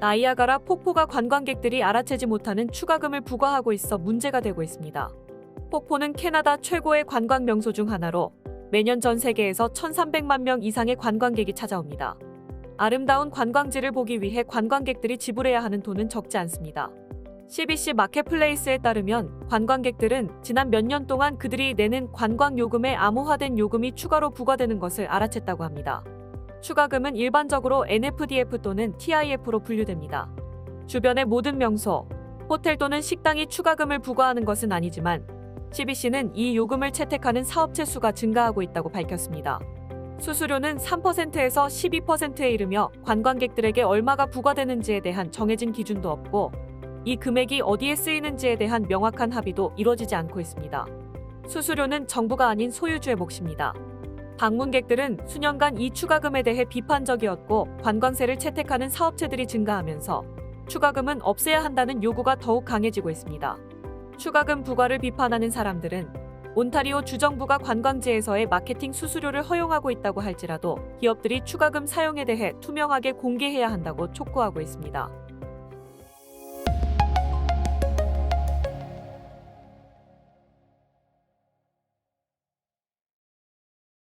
나이아가라 폭포가 관광객들이 알아채지 못하는 추가금을 부과하고 있어 문제가 되고 있습니다. 폭포는 캐나다 최고의 관광 명소 중 하나로 매년 전 세계에서 1,300만 명 이상의 관광객이 찾아옵니다. 아름다운 관광지를 보기 위해 관광객들이 지불해야 하는 돈은 적지 않습니다. CBC 마켓플레이스에 따르면 관광객들은 지난 몇 년 동안 그들이 내는 관광 요금에 암호화된 요금이 추가로 부과되는 것을 알아챘다고 합니다. 추가금은 일반적으로 NFDF 또는 TIF로 분류됩니다. 주변의 모든 명소, 호텔 또는 식당이 추가금을 부과하는 것은 아니지만 CBC는 이 요금을 채택하는 사업체 수가 증가하고 있다고 밝혔습니다. 수수료는 3%에서 12%에 이르며 관광객들에게 얼마가 부과되는지에 대한 정해진 기준도 없고 이 금액이 어디에 쓰이는지에 대한 명확한 합의도 이루어지지 않고 있습니다. 수수료는 정부가 아닌 소유주의 몫입니다. 방문객들은 수년간 이 추가금에 대해 비판적이었고 관광세를 채택하는 사업체들이 증가하면서 추가금은 없애야 한다는 요구가 더욱 강해지고 있습니다. 추가금 부과를 비판하는 사람들은 온타리오 주정부가 관광지에서의 마케팅 수수료를 허용하고 있다고 할지라도 기업들이 추가금 사용에 대해 투명하게 공개해야 한다고 촉구하고 있습니다.